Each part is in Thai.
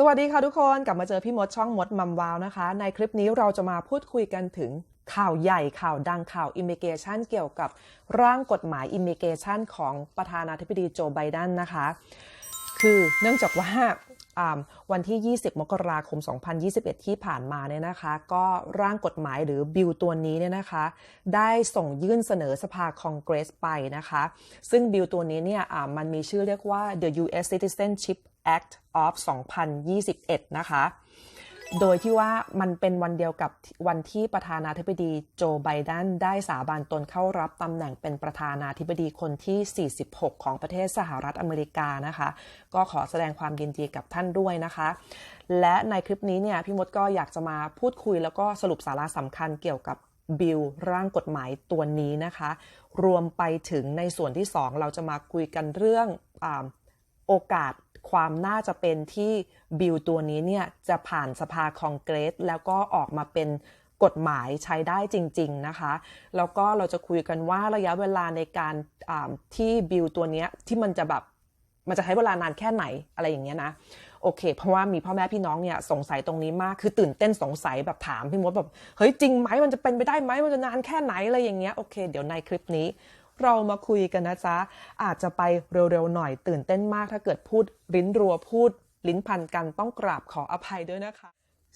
สวัสดีค่ะทุกคนกลับมาเจอพี่มดช่องมดมัมวาวนะคะ ในคลิปนี้เราจะมาพูดคุยกันถึงข่าวใหญ่ข่าวดังข่าวอิมิเกชันเกี่ยวกับร่างกฎหมายอิมิเกชันของประธานาธิบดีโจไบเดนนะคะ คือเนื่องจากว่าวันที่ 20 มกราคม 2021 ที่ผ่านมาเนี่ยนะคะ ก็ร่างกฎหมายหรือบิลตัวนี้เนี่ยนะคะ ได้ส่งยื่นเสนอสภาคองเกรสไปนะคะ ซึ่งบิลตัวนี้เนี่ยมันมีชื่อเรียกว่า the U.S. Citizenship Act of 2021 นะคะ โดยที่ว่ามันเป็นวันเดียวกับวันที่ประธานาธิบดีโจไบเดนได้สาบานตนเข้ารับตำแหน่งเป็นประธานาธิบดีคนที่ 46 ของประเทศสหรัฐอเมริกานะคะ ก็ขอแสดงความยินดีกับท่านด้วยนะคะ และในคลิปนี้เนี่ยพี่มดก็อยากจะมาพูดคุยแล้วก็สรุปสาระสำคัญเกี่ยวกับบิลร่างกฎหมายตัวนี้นะคะ รวมไปถึงในส่วนที่ 2 เราจะมาคุยกันเรื่องอ โอกาสความน่าจะเป็นที่บิลตัวนี้เนี่ยจะผ่านสภาคองเกรส แล้วก็ออกมาเป็นกฎหมายใช้ได้จริง ๆ นะคะ แล้วก็เราจะคุยกันว่าระยะเวลาในการที่บิลตัวนี้ที่มันจะแบบมันจะใช้เวลานานแค่ไหนอะไรอย่างเงี้ยนะโอเค เพราะว่ามีพ่อแม่พี่น้องเนี่ยสงสัยตรงนี้มากคือตื่นเต้นสงสัยแบบถามพี่มดแบบเฮ้ยจริงไหมมันจะเป็นไปได้ไหมมันจะนานแค่ไหนอะไรอย่างเงี้ยโอเค เดี๋ยวในคลิปนี้ เรามาคุยกันนะจ๊ะ อาจจะไปเร็วๆหน่อยตื่นเต้นมากถ้าเกิดพูดลิ้นรัวพูดลิ้นพันกันต้องกราบขออภัยด้วยนะคะ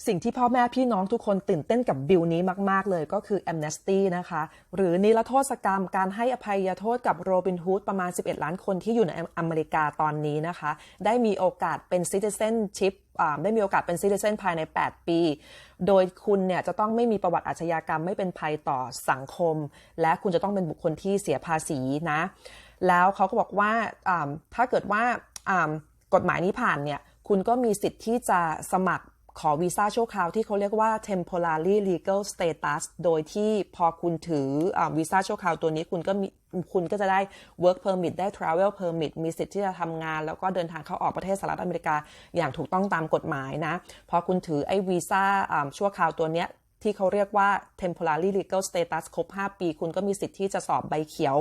สิ่งที่พ่อแม่พี่น้องทุกคนตื่นเต้นกับบิลนี้มาก ๆ เลยก็คือ amnesty นะคะ หรือนิรโทษกรรมการให้อภัยโทษกับโรบินฮูดประมาณ 11 ล้านคนที่อยู่ในอเมริกาตอนนี้นะคะ ได้มีโอกาสเป็น citizenship ได้มีโอกาสเป็น citizen ภายใน 8 ปี โดยคุณเนี่ยจะต้องไม่มีประวัติอาชญากรรมไม่เป็นภัยต่อสังคม และคุณจะต้องเป็นบุคคลที่เสียภาษีนะ แล้วเขาก็บอกว่าถ้าเกิดว่ากฎหมายนี้ผ่านเนี่ยคุณก็มีสิทธิ์ที่จะสมัคร ขอวีซ่าชั่วคราวที่เขาเรียกว่า temporary legal status โดยที่พอคุณถือวีซ่าชั่วคราวตัวนี้คุณก็มีคุณก็จะได้ work permit ได้ travel permit มีสิทธิ์ที่จะทำงาน แล้วก็เดินทางเข้าออกประเทศสหรัฐอเมริกา อย่างถูกต้องตามกฎหมายนะ พอคุณถือไอ้วีซ่าชั่วคราวตัวเนี้ยที่เขาเรียกว่า temporary legal status ครบ 5 ปี คุณก็มีสิทธิ์ที่จะสอบใบเขียว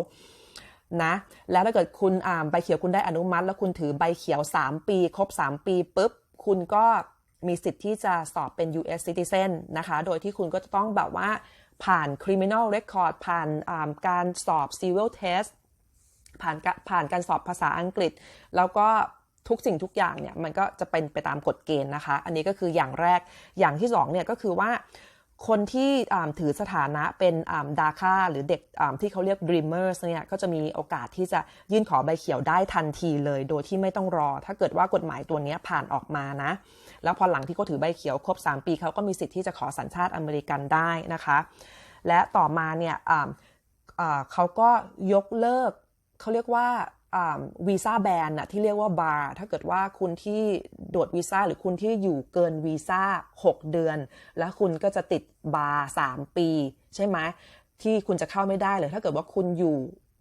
นะแล้วถ้าเกิดคุณใบเขียวคุณได้อนุมัติ แล้วคุณถือใบเขียว 3 ปี ครบ 3 ปีปุ๊บคุณก็ มีสิทธิ์ที่จะสอบเป็น US citizen นะคะ โดยที่คุณก็จะต้องแบบว่าผ่าน criminal record ผ่านการสอบ civil test ผ่านผ่านการสอบภาษาอังกฤษ แล้วก็ทุกสิ่งทุกอย่างเนี่ยมันก็จะเป็นไปตามกฎเกณฑ์นะคะ อันนี้ก็คืออย่างแรกอย่างที่สองเนี่ยก็คือว่า คนที่ถือสถานะเป็นดาค่าหรือเด็กที่เขาเรียก dreamers เนี่ยก็จะมีโอกาสที่จะยื่นขอใบเขียวได้ทันทีเลย โดยที่ไม่ต้องรอ ถ้าเกิดว่ากฎหมายตัวนี้ผ่านออกมานะ แล้วพอหลังที่เขาถือใบเขียวครบ 3 ปีเขาก็มีสิทธิ์ที่จะขอสัญชาติอเมริกันได้นะคะ และต่อมาเนี่ยเขาก็ยกเลิกเขาเรียกว่า วีซ่าแบนอะที่เรียกว่าบาร์ถ้าเกิดว่าคุณที่โดดวีซ่าหรือคุณที่อยู่เกินวีซ่า 6 เดือน แล้วคุณก็จะติดบาร์3ปี ใช่ไหมที่คุณจะเข้าไม่ได้เลย ถ้าเกิดว่าคุณอยู่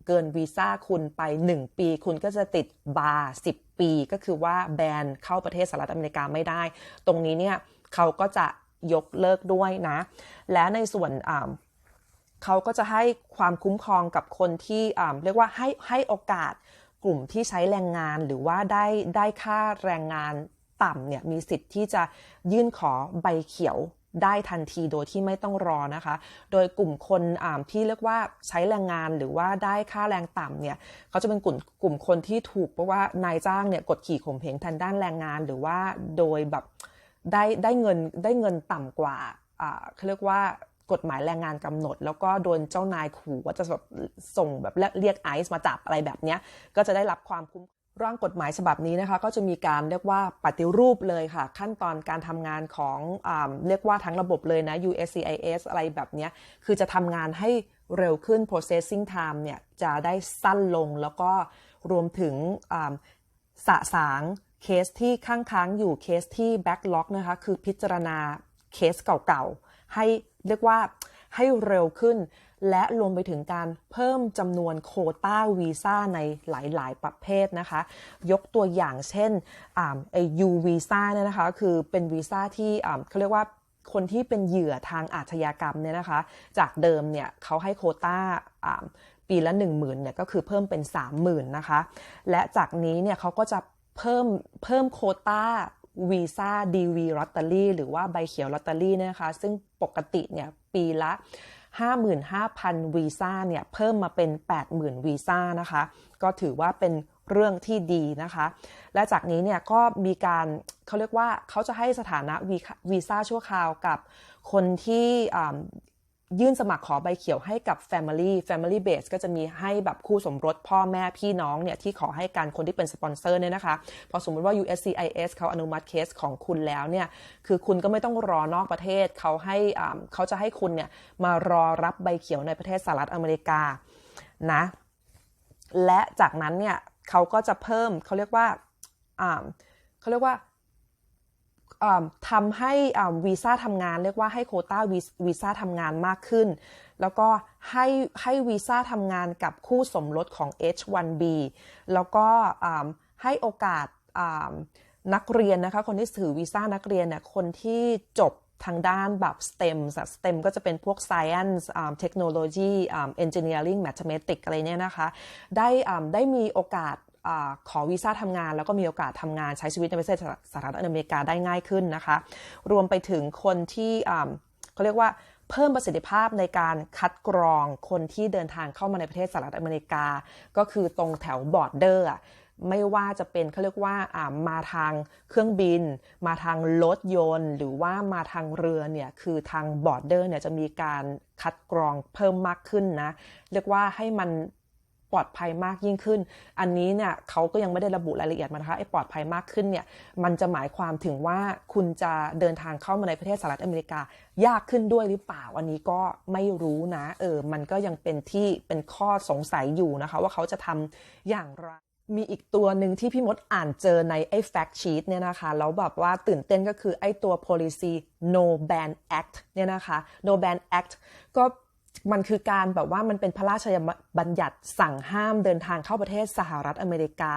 เกินวีซ่าคุณไป 1 ปี คุณก็จะติดบาร์10 ปี ก็คือว่าแบนเข้าประเทศสหรัฐอเมริกาไม่ได้ ตรงนี้เนี่ยเขาก็จะยกเลิกด้วยนะ และในส่วนเขาก็จะให้ความคุ้มครองกับคนที่เรียกว่าให้ให้โอกาส กลุ่มที่ใช้แรงงานหรือว่าได้ได้ค่าแรงงานต่ำเนี่ยมีสิทธิ์ที่จะยื่นขอใบเขียวได้ทันทีโดยที่ไม่ต้องรอนะคะ โดยกลุ่มคนที่เรียกว่าใช้แรงงานหรือว่าได้ค่าแรงต่ำเนี่ยเขาจะเป็นกลุ่มกลุ่มคนที่ถูกเพราะว่านายจ้างเนี่ยกดขี่ข่มเหงทางด้านแรงงาน หรือว่าโดยแบบได้ได้เงินได้เงินต่ำกว่าเขาเรียกว่า กฎหมายแรงงานกำหนด แล้วก็โดนเจ้านายขู่ว่าจะแบบส่งแบบเรียกไอซ์มาจับอะไรแบบนี้ก็จะได้รับความคุ้มร่างกฎหมายฉบับนี้นะคะก็จะมีการเรียกว่าปฏิรูปเลยค่ะ ขั้นตอนการทำงานของอเรียกว่าทั้งระบบเลยนะ USCIS อะไรแบบนี้คือจะทำงานให้เร็วขึ้น processing time เนี่ยจะได้สั้นลงแล้วก็รวมถึงสะสางเคสที่ค้างค้างอยู่เคสที่ backlog นะคะคือพิจารณาเคสเก่าๆให้ เรียกว่าให้เร็วขึ้น และรวมไปถึงการเพิ่มจำนวนโคต้าวีซ่าในหลาย ๆ ประเภทนะคะ ยกตัวอย่างเช่นไอยูวีซ่าเนี่ยนะคะ คือเป็นวีซ่าที่เขาเรียกว่าคนที่เป็นเหยื่อทางอาชญากรรมเนี่ยนะคะ จากเดิมเนี่ยเขาให้โคต้าปีละ 1 0,000เนี่ยก็คือเพิ่มเป็น 30,000นะคะ และจากนี้เนี่ยเขาก็จะเพิ่มเพิ่มโคต้า วีซ่าดีวีลอตเตอรี่หรือว่าใบเขียวลอตเตอรี่นะคะ ซึ่งปกติเนี่ยปีละ 55,000 วีซ่าเนี่ยเพิ่มมาเป็น 80,000 วีซ่านะคะ ก็ถือว่าเป็นเรื่องที่ดีนะคะ และจากนี้เนี่ยก็มีการเขาเรียกว่าเขาจะให้สถานะวีวีซ่าชั่วคราวกับคนที่ ยื่นสมัครขอใบเขียวให้กับ Family Family Base ก็จะมีให้แบบคู่สมรสพ่อแม่พี่น้องเนี่ยที่ขอให้การคนที่เป็นสปอนเซอร์เนี่ยนะคะ พอสมมติว่า USCIS เขาอนุมัติเคสของคุณแล้วเนี่ยคือคุณก็ไม่ต้องรอนอกประเทศเขาให้อ่าเขาจะให้คุณเนี่ยมารอรับใบเขียวในประเทศสหรัฐอเมริกานะและจากนั้นเนี่ยเขาก็จะเพิ่มเขาเรียกว่าอ่าเขาเรียกว่าอ่า ทำให้วีซ่าทำงาน เรียกว่าให้โคต้าวีซ่าทำงานมากขึ้น แล้วก็ให้ให้วีซ่าทำงานกับคู่สมรสของ H1B แล้วก็ให้โอกาสนักเรียนนะคะคนที่ถือวีซ่านักเรียนเนี่ยคนที่จบทางด้านแบบ STEM STEM ก็จะเป็นพวก Science อ่า Technology อ่า Engineering Mathematics อะไรเนี่ยนะคะ ได้ได้มีโอกาส ขอวีซ่าทำงาน แล้วก็มีโอกาสทำงานใช้ชีวิตในประเทศสหรัฐอเมริกาได้ง่ายขึ้นนะคะ รวมไปถึงคนที่เขาเรียกว่าเพิ่มประสิทธิภาพในการคัดกรองคนที่เดินทางเข้ามาในประเทศสหรัฐอเมริกา ก็คือตรงแถวบอร์ดเดอร์ไม่ว่าจะเป็นเขาเรียกว่ามาทางเครื่องบิน มาทางรถยนต์ หรือว่ามาทางเรือเนี่ยคือทางบอร์ดเดอร์เนี่ยจะมีการคัดกรองเพิ่มมากขึ้นนะ เรียกว่าให้มัน ปลอดภัยมากยิ่งขึ้น อันนี้เนี่ยเขาก็ยังไม่ได้ระบุรายละเอียดมานะคะไอ้ปลอดภัยมากขึ้นเนี่ยมันจะหมายความถึงว่าคุณจะเดินทางเข้ามาในประเทศสหรัฐอเมริกายากขึ้นด้วยหรือเปล่า อันนี้ก็ไม่รู้นะเออมันก็ยังเป็นที่เป็นข้อสงสัยอยู่นะคะ ว่าเขาจะทำอย่างไรมีอีกตัวหนึ่งที่พี่มดอ่านเจอในไอ้ fact sheet เนี่ยนะคะ แล้วแบบว่าตื่นเต้นก็คือไอ้ตัว policy no ban act เนี่ยนะคะ no ban act ก็ มันคือการแบบว่ามันเป็นพระราชบัญญัติสั่งห้ามเดินทางเข้าประเทศสหรัฐอเมริกา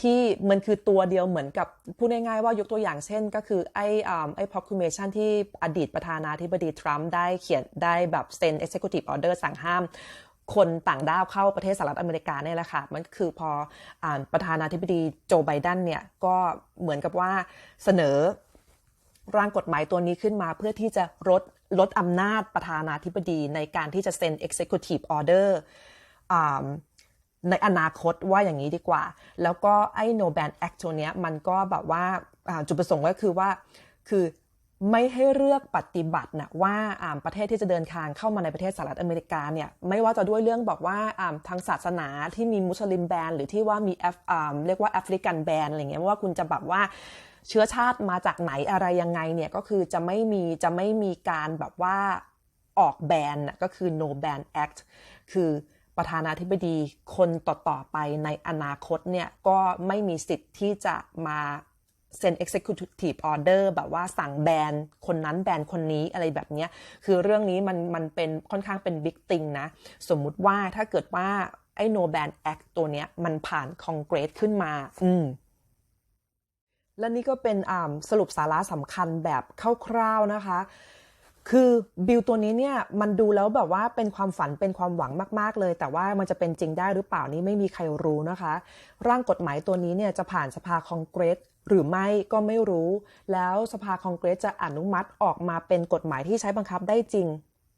ที่มันคือตัวเดียวเหมือนกับพูดง่ายๆว่ายกตัวอย่างเช่น ก็คือไอ้ไอ้ proclamation ที่อดีตประธานาธิบดีทรัมป์ได้เขียนได้แบบเซ็น executive order สั่งห้ามคนต่างด้าวเข้าประเทศสหรัฐอเมริกาเนี่ยแหละค่ะ มันคือพออประธานาธิบดีโจไบเดนเนี่ยก็เหมือนกับว่าเสนอร่างกฎหมายตัวนี้ขึ้นมาเพื่อที่จะลด ลดอำนาจประธานาธิบดีในการที่จะเซ็น executive order อ่าในอนาคตว่าอย่างนี้ดีกว่า แล้วก็ไอ้ no ban act ตัวเนี้ยมันก็แบบว่าจุดประสงค์ก็คือว่าคือไม่ให้เลือกปฏิบัตินะว่าประเทศที่จะเดินทางเข้ามาในประเทศสหรัฐอเมริกาเนี่ยไม่ว่าจะด้วยเรื่องบอกว่าทางศาสนาที่มีมุสลิมแบนหรือที่ว่ามีแอฟเรียกว่าแอฟริกันแบนอะไรเงี้ยว่าคุณจะแบบว่า เชื้อชาติมาจากไหนอะไรยังไงเนี่ยก็คือจะไม่มีจะไม่มีการแบบว่าออกแบนนะก็คือ no ban act คือประธานาธิบดีคนต่อ ๆ ไปในอนาคตเนี่ยก็ไม่มีสิทธิ์ที่จะมาเซ็น executive order แบบว่าสั่งแบนคนนั้นแบนคนนี้อะไรแบบเนี้ยคือเรื่องนี้มันมันเป็นค่อนข้างเป็นบิ๊กติงนะ สมมุติว่าถ้าเกิดว่าไอ้ no ban act ตัวเนี้ยมันผ่านคอนเกรสขึ้นมา อืม และนี่ก็เป็นสรุปสาระสำคัญแบบคร่าวๆนะคะ คือบิลตัวนี้เนี่ยมันดูแล้วแบบว่าเป็นความฝันเป็นความหวังมากๆเลย แต่ว่ามันจะเป็นจริงได้หรือเปล่านี่ไม่มีใครรู้นะคะ ร่างกฎหมายตัวนี้เนี่ยจะผ่านสภาคองเกรสหรือไม่ก็ไม่รู้ แล้วสภาคองเกรสจะอนุมัติออกมาเป็นกฎหมายที่ใช้บังคับได้จริง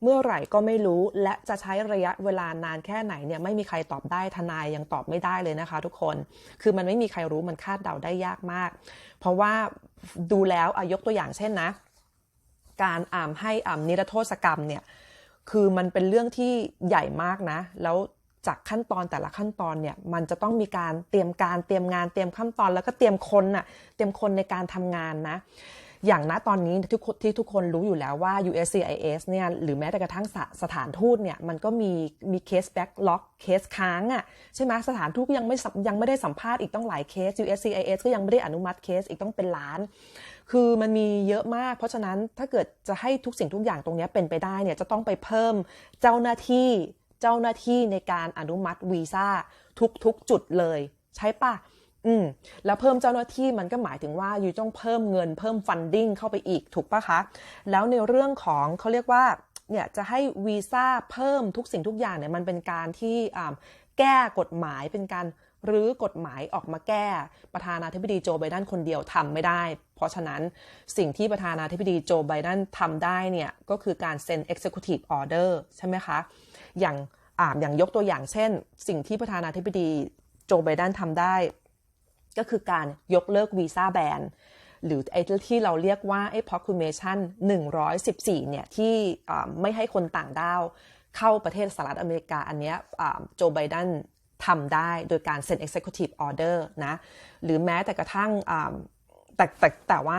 เมื่อไหร่ก็ไม่รู้และจะใช้ระยะเวลานานแค่ไหนเนี่ยไม่มีใครตอบได้ทนายยังตอบไม่ได้เลยนะคะ ทุกคน คือมันไม่มีใครรู้มันคาดเดาได้ยากมาก เพราะว่าดูแล้วอายกตัวอย่างเช่นนะ การอ่ามให้อ่านิรโทษกรรมเนี่ยคือมันเป็นเรื่องที่ใหญ่มากนะ แล้วจากขั้นตอนแต่ละขั้นตอนเนี่ยมันจะต้องมีการเตรียมการเตรียมงานเตรียมขั้นตอนแล้วก็เตรียมคนน่ะเตรียมคนในการทำงานนะ อย่างณตอนนี้ทุกคนที่ทุกคนรู้อยู่แล้วว่า USCIS เนี่ยหรือแม้แต่กระทั่งสสถานทูตเนี่ยมันก็มีมีเคสแบ็กล็อกเคสค้างอะ่ะใช่ไหมสถานทูตก็ยังไม่ยังไม่ได้สัมภาษณ์อีกต้องหลายเคส USCIS ก็ยังไม่ได้อนุมัติเคสอีกต้องเป็นล้าน คือมันมีเยอะมาก เพราะฉะนั้นถ้าเกิดจะให้ทุกสิ่งทุกอย่างตรงนี้เป็นไปได้เนี่ยจะต้องไปเพิ่มเจ้าหน้าที่เจ้าหน้าที่ในการอนุมัติวีซ่าทุกๆจุดเลย ใช่ปะ อืมแล้วเพิ่มเจ้าหน้าที่มันก็หมายถึงว่าอยู่ต้องเพิ่มเงินเพิ่มฟันดิ้งเข้าไปอีกถูกปะคะ แล้วในเรื่องของเขาเรียกว่าเนี่ยจะให้วีซ่าเพิ่มทุกสิ่งทุกอย่างเนี่ยมันเป็นการที่แก้กฎหมายเป็นการหรือกฎหมายออกมาแก้ประธานาธิบดีโจไบเดนคนเดียวทำไม่ได้ เพราะฉะนั้นสิ่งที่ประธานาธิบดีโจไบเดนทำได้เนี่ยก็คือการเซ็น executive order ใช่ไหมคะ อย่างอ่าอย่างยกตัวอย่างเช่น สิ่งที่ประธานาธิบดีโจไบเดนทำได้ ก็คือการยกเลิกวีซ่าแบนหรือไอ้ที่เราเรียกว่าไอ้ proclamation 114 เนี่ย ที่ไม่ให้คนต่างด้าวเข้าประเทศสหรัฐอเมริกาอันเนี้ยโจไบเดนทำได้โดยการเซ็น executive order นะ หรือแม้แต่กระทั่งแต่แต่แต่ว่า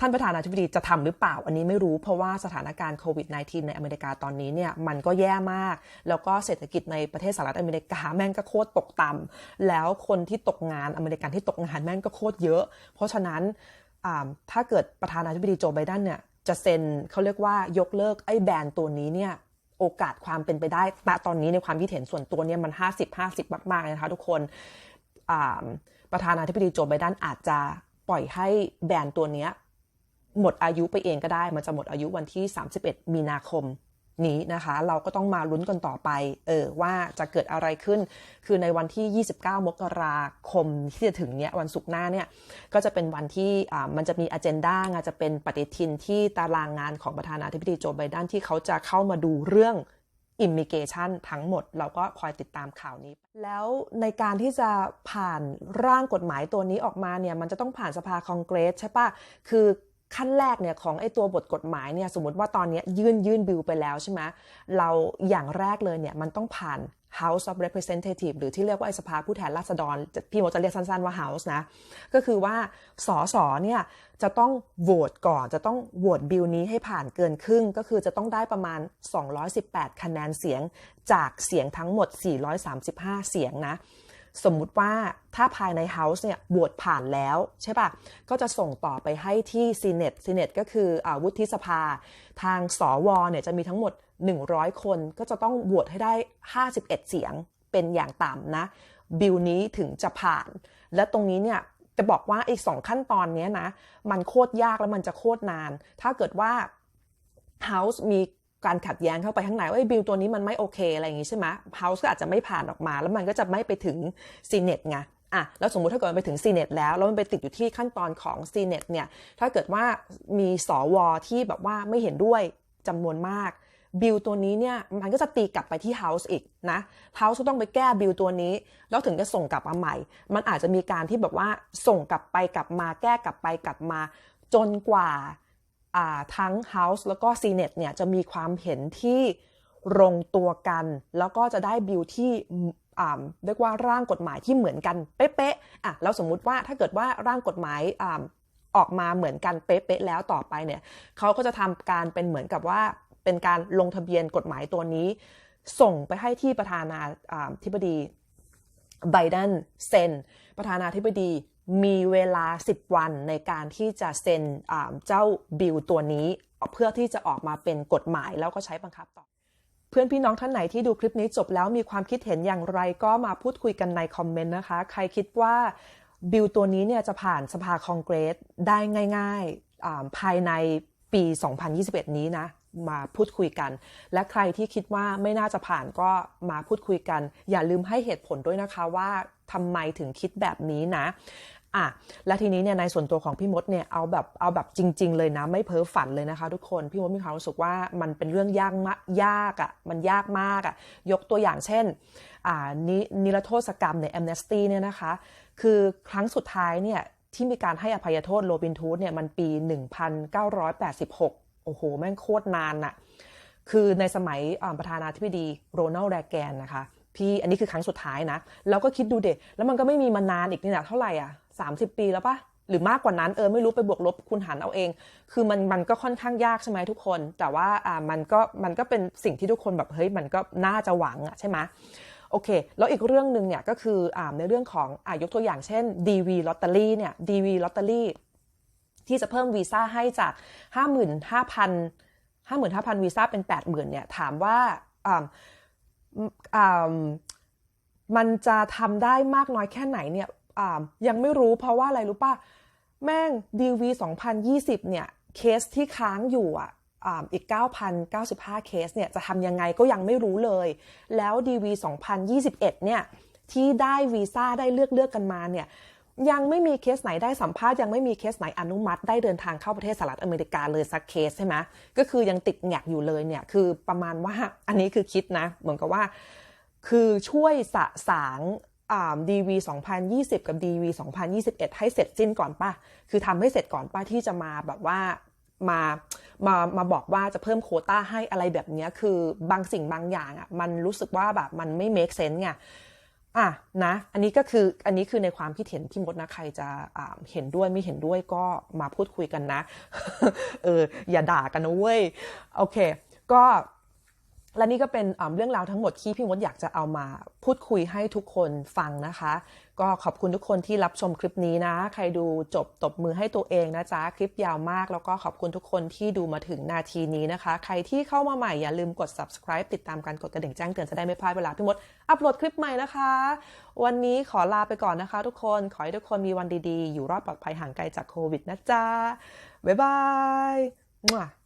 ท่านประธานาธิบดีจะทำหรือเปล่าอันนี้ไม่รู้เพราะว่าสถานการณ์โควิด -19 ในอเมริกาตอนนี้เนี่ยมันก็แย่มาก แล้วก็เศรษฐกิจในประเทศสหรัฐอเมริกาแม่งก็โคตรตกต่ำแล้วคนที่ตกงานอเมริกันที่ตกงานแม่งก็โคตรเยอะ เพราะฉะนั้นถ้าเกิดประธานาธิบดีโจไบเดนเนี่ยจะเซ็นเขาเรียกว่ายกเลิกไอ้แบนตัวนี้เนี่ยโอกาสความเป็นไปได้ณตอนนี้ในความคิดเห็นส่วนตัวเนี่ยมัน 50-50 มากๆนะคะทุกคนประธานาธิบดีโจไบเดนอาจจะปล่อยให้แบนตัวเนี้ย หมดอายุไปเองก็ได้ มันจะหมดอายุวันที่ 31 มีนาคมนี้นะคะ เราก็ต้องมาลุ้นกันต่อไปเออว่าจะเกิดอะไรขึ้น คือในวันที่ 29 มกราคมที่จะถึงเนี้ยวันศุกร์หน้าเนี่ยก็จะเป็นวันที่อ่ามันจะมีอ g e n d a งานจะเป็นปฏิทินที่ตารางงานของประธานาธิบดีโจไบเดนที่เขาจะเข้ามาดูเรื่องอิมิเกชันทั้งหมดเราก็คอยติดตามข่าวนี้ แล้วในการที่จะผ่านร่างกฎหมายตัวนี้ออกมาเนี่ย มันจะต้องผ่านสภาคองเกรสใช่ปะคือ ขั้นแรกเนี่ยของไอ้ตัวบทกฎหมายเนี่ยสมมติว่าตอนนี้ยื่นยื่นบิลไปแล้วใช่ไหมเราอย่างแรกเลยเนี่ยมันต้องผ่าน House of Representative หรือที่เรียกว่าไอ้สภาผู้แทนราษฎร พี่โมจะเรียกสั้นๆว่า House นะ ก็คือว่าสสเนี่ยจะต้องโหวตก่อนจะต้องโหวตบิลนี้ให้ผ่านเกินครึ่ง ก็คือจะต้องได้ประมาณ 218 คะแนนเสียง จากเสียงทั้งหมด 435 เสียงนะ สมมุติว่าถ้าภายใน House เนี่ยโหวตผ่านแล้วใช่ปะก็จะส่งต่อไปให้ที่ Senate Senate ก็คืออวุฒิสภา ทางสวเนี่ยจะมีทั้งหมด 100 คนก็จะต้องโหวตให้ได้ 51 เสียงเป็นอย่างต่ำนะ บิลนี้ถึงจะผ่าน และตรงนี้เนี่ยจะบอกว่าอีกสองขั้นตอนนี้นะ มันโคตรยากแล้วมันจะโคตรนาน ถ้าเกิดว่า House มี การขัดแย้งเข้าไปข้างในว่าบิลตัวนี้มันไม่โอเคอะไรอย่างงี้ใช่ไหมเฮาส์ก็อาจจะไม่ผ่านออกมา แล้วมันก็จะไม่ไปถึงซีเนตไงอะแล้วสมมุติถ้าเกิดมันไปถึงซีเนตแล้ว แล้วมันไปติดอยู่ที่ขั้นตอนของซีเนตเนี่ยถ้าเกิดว่ามีสวที่แบบว่าไม่เห็นด้วยจำนวนมากบิลตัวนี้เนี่ยมันก็จะตีกลับไปที่เฮาส์อีกนะเฮาส์ก็ต้องไปแก้บิลตัวนี้ แล้วถึงจะส่งกลับมาใหม่ มันอาจจะมีการที่แบบว่าส่งกลับไปกลับมาแก้กลับไปกลับมา จนกว่า ทั้ง House แล้วก็ Senate เนี่ยจะมีความเห็นที่ลงตัวกัน แล้วก็จะได้บิลที่เรียกว่าร่างกฎหมายที่เหมือนกันเป๊ะๆอะแล้วสมมุติว่าถ้าเกิดว่าร่างกฎหมายออกมาเหมือนกันเป๊ะๆแล้วต่อไปเนี่ยเขาก็จะทำการเป็นเหมือนกับว่าเป็นการลงทะเบียนกฎหมายตัวนี้ ส่งไปให้ที่ประธานาธิบดีไบเดนเซ็นประธานาธิบดี มีเวลา 10 วันในการที่จะเซ็นเจ้าบิลตัวนี้ เพื่อที่จะออกมาเป็นกฎหมายแล้วก็ใช้บังคับต่อ เพื่อนพี่น้องท่านไหนที่ดูคลิปนี้จบแล้วมีความคิดเห็นอย่างไรก็มาพูดคุยกันในคอมเมนต์นะคะ ใครคิดว่าบิลตัวนี้เนี่ยจะผ่านสภาคองเกรสได้ง่ายๆภายในปี 2021 นี้นะมาพูดคุยกัน และใครที่คิดว่าไม่น่าจะผ่านก็มาพูดคุยกัน อย่าลืมให้เหตุผลด้วยนะคะว่าทำไมถึงคิดแบบนี้นะ อะและทีนี้เนี่ยในส่วนตัวของพี่มดเนี่ยเอาแบบเอาแบบจริง ๆ เลยนะ ไม่เพ้อฝันเลยนะคะ ทุกคนพี่มดมีความรู้สึกว่ามันเป็นเรื่องยากมากยากอะ่ะมันยากมากอะ่ะยกตัวอย่างเช่นอ่านินิรโทษกรรมในแอมเนสตี้เนี่ยนะคะ คือครั้งสุดท้ายเนี่ยที่มีการให้อภัยโทษโรบินทูดเนี่ยมันปี 1986 โอ้โห แม่งโคตรนานอะคือในสมัยประธานาธิบดีโรนัลด์แรแกนนะคะ พี่อันนี้คือครั้งสุดท้ายนะ แล้วก็คิดดูเด็แล้วมันก็ไม่มีมานานอีกนี่นะเท่าไหร่อะ 30 ปีแล้วปะหรือมากกว่านั้นเออไม่รู้ไปบวกลบคุณหันเอาเอง คือมันมันก็ค่อนข้างยากใช่ไหมทุกคน แต่ว่าอ่ามันก็มันก็เป็นสิ่งที่ทุกคนแบบเฮ้ยมันก็น่าจะหวังอะใช่ไหมโอเค แล้วอีกเรื่องหนึ่งเนี่ยก็คืออ่าในเรื่องของอ่ายกตัวอย่างเช่น DV ลอตเตอรี่เนี่ย DV ลอตเตอรี่ที่จะเพิ่มวีซ่าให้จาก 55,000 55,000วีซ่าเป็น 80,000เนี่ยถามว่าอ่าอ่ามันจะทำได้มากน้อยแค่ไหนเนี่ย ยังไม่รู้เพราะว่าอะไรรู้ป่ะ แม่ง DV 2020 เนี่ย เคสที่ค้างอยู่อะอีก 9,095 เคสเนี่ยจะทำยังไงก็ยังไม่รู้เลย แล้ว DV 2021 เนี่ยที่ได้วีซ่าได้เลือกเลือกกันมาเนี่ยยังไม่มีเคสไหนได้สัมภาษณ์ยังไม่มีเคสไหนอนุมัติ ได้เดินทางเข้าประเทศสหรัฐอเมริกาเลยสักเคสใช่ไหมก็คือยังติดแงกอยู่เลยเนี่ยคือประมาณว่าอันนี้คือคิดนะ เหมือนกับว่า คือช่วยสะสาง ดีวี2020 กับ DV 2021 ให้เสร็จสิ้นก่อนป่ะ คือทำให้เสร็จก่อนป่ะที่จะมาแบบว่ามามามาบอกว่าจะเพิ่มโคต้าให้อะไรแบบนี้คือบางสิ่งบางอย่างอะมันรู้สึกว่าแบบมันไม่ make sense ไงอะนะอันนี้ก็คืออันนี้คือในความคิดเห็นพี่มดนะใครจะเห็นด้วยไม่เห็นด้วยก็มาพูดคุยกันนะ เอออย่าด่ากันนะเว้ย โอเค ก็ และนี่ก็เป็นเรื่องราวทั้งหมดที่พี่มดอยากจะเอามาพูดคุยให้ทุกคนฟังนะคะ ก็ขอบคุณทุกคนที่รับชมคลิปนี้นะ ใครดูจบตบมือให้ตัวเองนะจ๊ะ คลิปยาวมาก แล้วก็ขอบคุณทุกคนที่ดูมาถึงนาทีนี้นะคะ ใครที่เข้ามาใหม่อย่าลืมกด subscribe ติดตามการกดกระดิ่งแจ้งเตือนจะได้ไม่พลาดเวลาพี่มดอัปโหลดคลิปใหม่นะคะ วันนี้ขอลาไปก่อนนะคะ ทุกคนขอให้ทุกคนมีวันดีๆ อยู่รอดปลอดภัยห่างไกลจากโควิดนะจ๊ะบ๊ายบาย